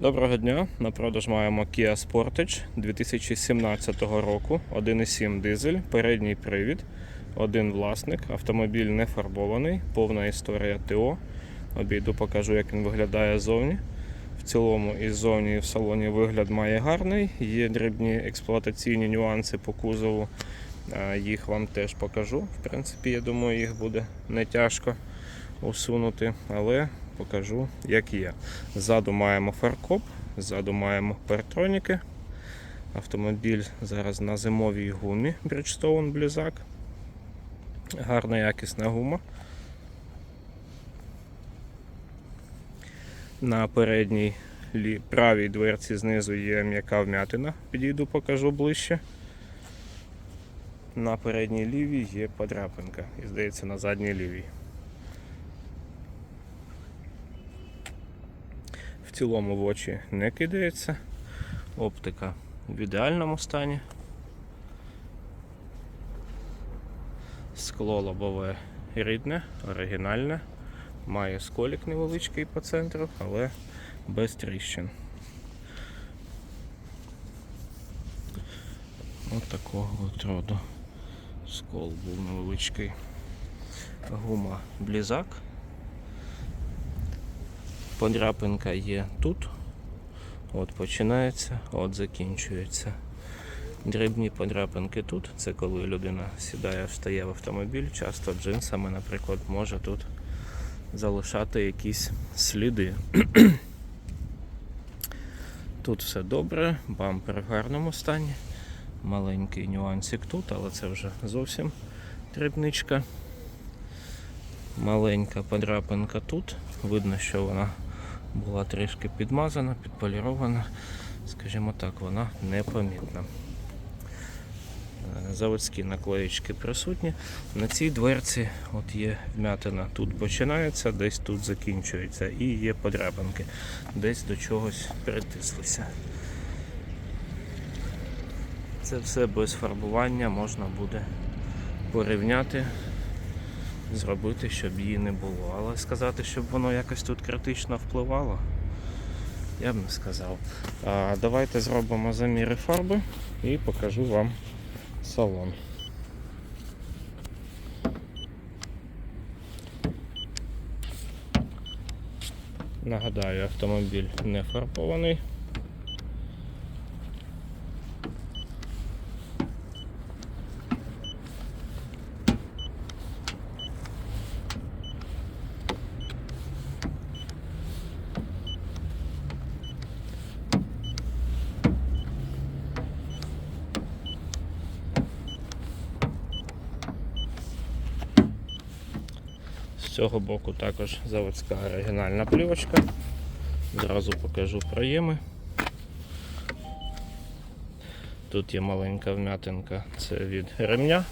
Доброго дня. На продаж маємо Kia Sportage 2017 року. 1,7 дизель, передній привід, один власник, автомобіль не фарбований, повна історія ТО. Обійду покажу, як він виглядає ззовні. В цілому і ззовні, і в салоні вигляд має гарний. Є дрібні експлуатаційні нюанси по кузову. Е, Їх вам теж покажу. В принципі, я думаю, їх буде не тяжко усунути, але покажу, як є. Ззаду маємо фаркоп, ззаду маємо партроніки. Автомобіль зараз на зимовій гумі Bridgestone Blizzak. Гарна якісна гума. На передній правій дверці знизу є м'яка вмятина. Підійду, покажу ближче. На передній лівій є подряпинка. І здається, на задній лівій. Цілому в очі не кидається. Оптика в ідеальному стані. Скло лобове рідне, оригінальне. Має сколік невеличкий по центру, але без тріщин. Ось такого от роду скол був невеличкий. Гума блізак. Подряпинка є тут. От починається, от закінчується. Дрібні подряпинки тут. Це коли людина сідає, встає в автомобіль, часто джинсами, наприклад, може тут залишати якісь сліди. Тут все добре, бампер в гарному стані. Маленький нюансик тут, але це вже зовсім дрібничка. Маленька подряпинка тут. Видно, що вона була трішки підмазана, підполірована. Скажімо так, вона непомітна. Е, Заводські наклеїчки присутні. На цій дверці от є вмятина. Тут починається, десь тут закінчується. І є подряпинки. Десь до чогось притислися. Це все без фарбування можна буде порівняти зробити, щоб її не було. Але сказати, щоб воно якось тут критично впливало, я б не сказав. А, давайте зробимо заміри фарби і покажу вам салон. Нагадаю, автомобіль не фарбований. З цього боку також заводська оригінальна плівочка. Зразу покажу проєми. Тут є маленька вмятинка, це від ремня,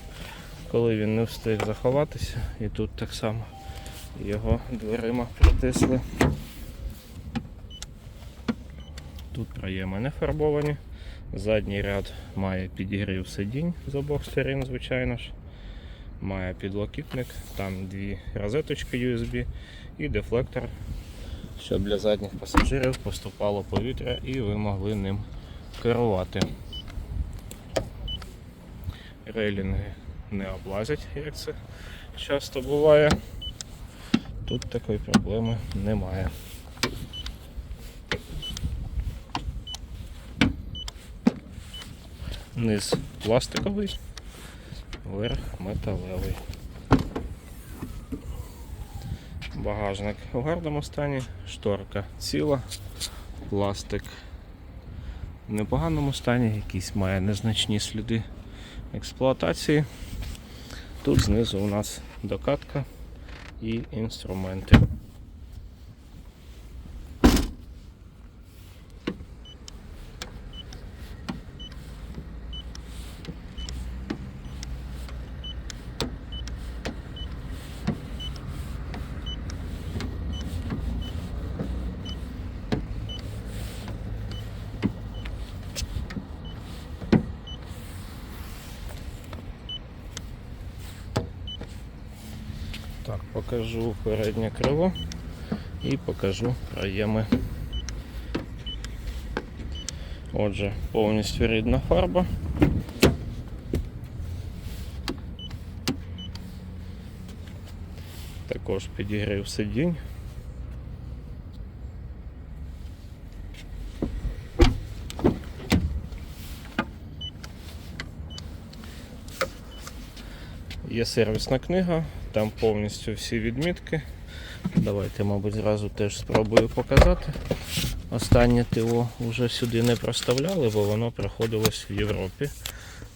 коли він не встиг заховатися, і тут так само його дверима притисли. Тут проєми не фарбовані. Задній ряд має підігрів сидінь з обох сторін, звичайно ж. Має підлокітник, там дві розеточки USB і дефлектор, щоб для задніх пасажирів поступало повітря і ви могли ним керувати. Рейлінги не облазять, як це часто буває. Тут такої проблеми немає. Низ пластиковий, верх металевий. Багажник у гарному стані, шторка ціла, пластик в непоганому стані, якісь має незначні сліди експлуатації. Тут знизу у нас докатка і інструменти. Так, покажу переднє крило і покажу проєми Отже, повністю рідна фарба. Також підігрів сидінь. Є сервісна книга, там повністю всі відмітки. Давайте, мабуть, зразу теж спробую показати. Останнє ТО вже сюди не проставляли, бо воно проходилось в Європі.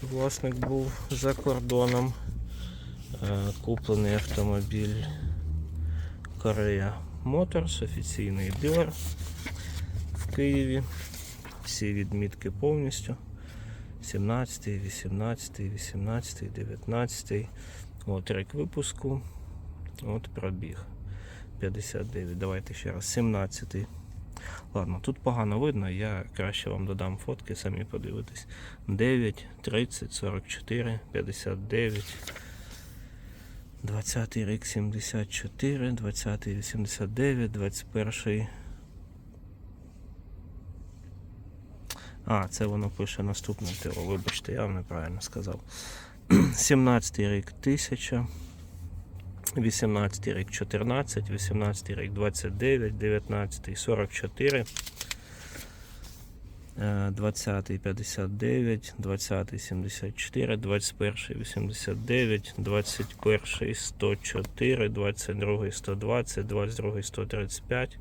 Власник був за кордоном. Е, Куплений автомобіль Korea Motors, офіційний дилер в Києві. Всі відмітки повністю. 17, 18, 18, 19. От рік випуску. От пробіг. 59. Давайте ще раз. 17. Ладно, тут погано видно, я краще вам додам фотки, самі подивитесь. 9, 30, 44, 59. 20 рік 74, 20 89, 21. А, це воно пише наступне ТО. Вибачте, я вам неправильно сказав. 17 рік 1000. 18 рік 14, 18 рік 29, 19 44, е, 20 59, 20 74, 21 89, 21 104, 22 120, 22 135,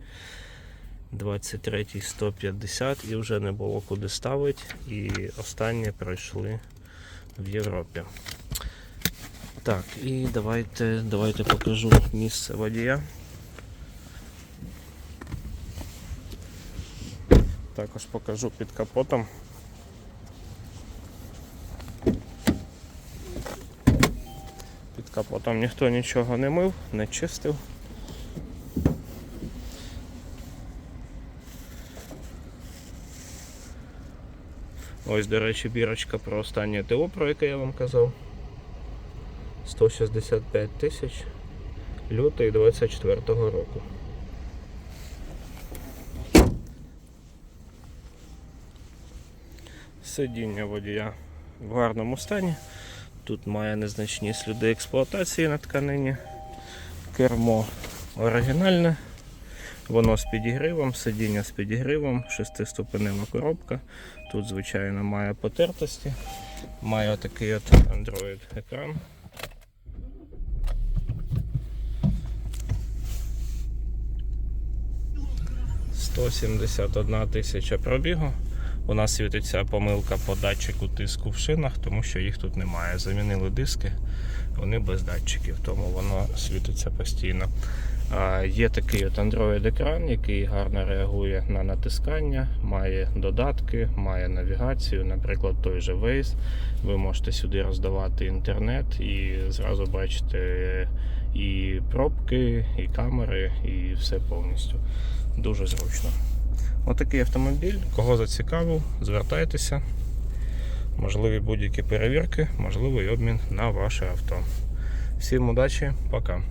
23 150 і вже не було куди ставити. І останнє пройшли в Європі. Так, і давайте, давайте покажу місце водія. Також покажу під капотом. Під капотом ніхто нічого не мив, не чистив. Ось, до речі, бірочка про останнє ТО, про яке я вам казав. 165 тисяч лютий 24-го року. Сидіння водія в гарному стані. Тут має незначні сліди експлуатації на тканині. Кермо оригінальне. Воно з підігривом, сидіння з підігривом, шестиступенева коробка. Тут, звичайно, має потертості. Має отакий от Android екран. Сто сімдесят одна тисяча пробігу. У нас світиться помилка по датчику тиску в шинах, тому що їх тут немає. Замінили диски, вони без датчиків, тому воно світиться постійно. Є такий от Android екран, який гарно реагує на натискання, має додатки, має навігацію, наприклад, той же Waze. Ви можете сюди роздавати інтернет і зразу бачите і пробки, і камери, і все повністю. Дуже зручно. Отакий автомобіль. Кого зацікавив, звертайтеся. Можливі будь-які перевірки, можливий обмін на ваше авто. Всім удачі, пока.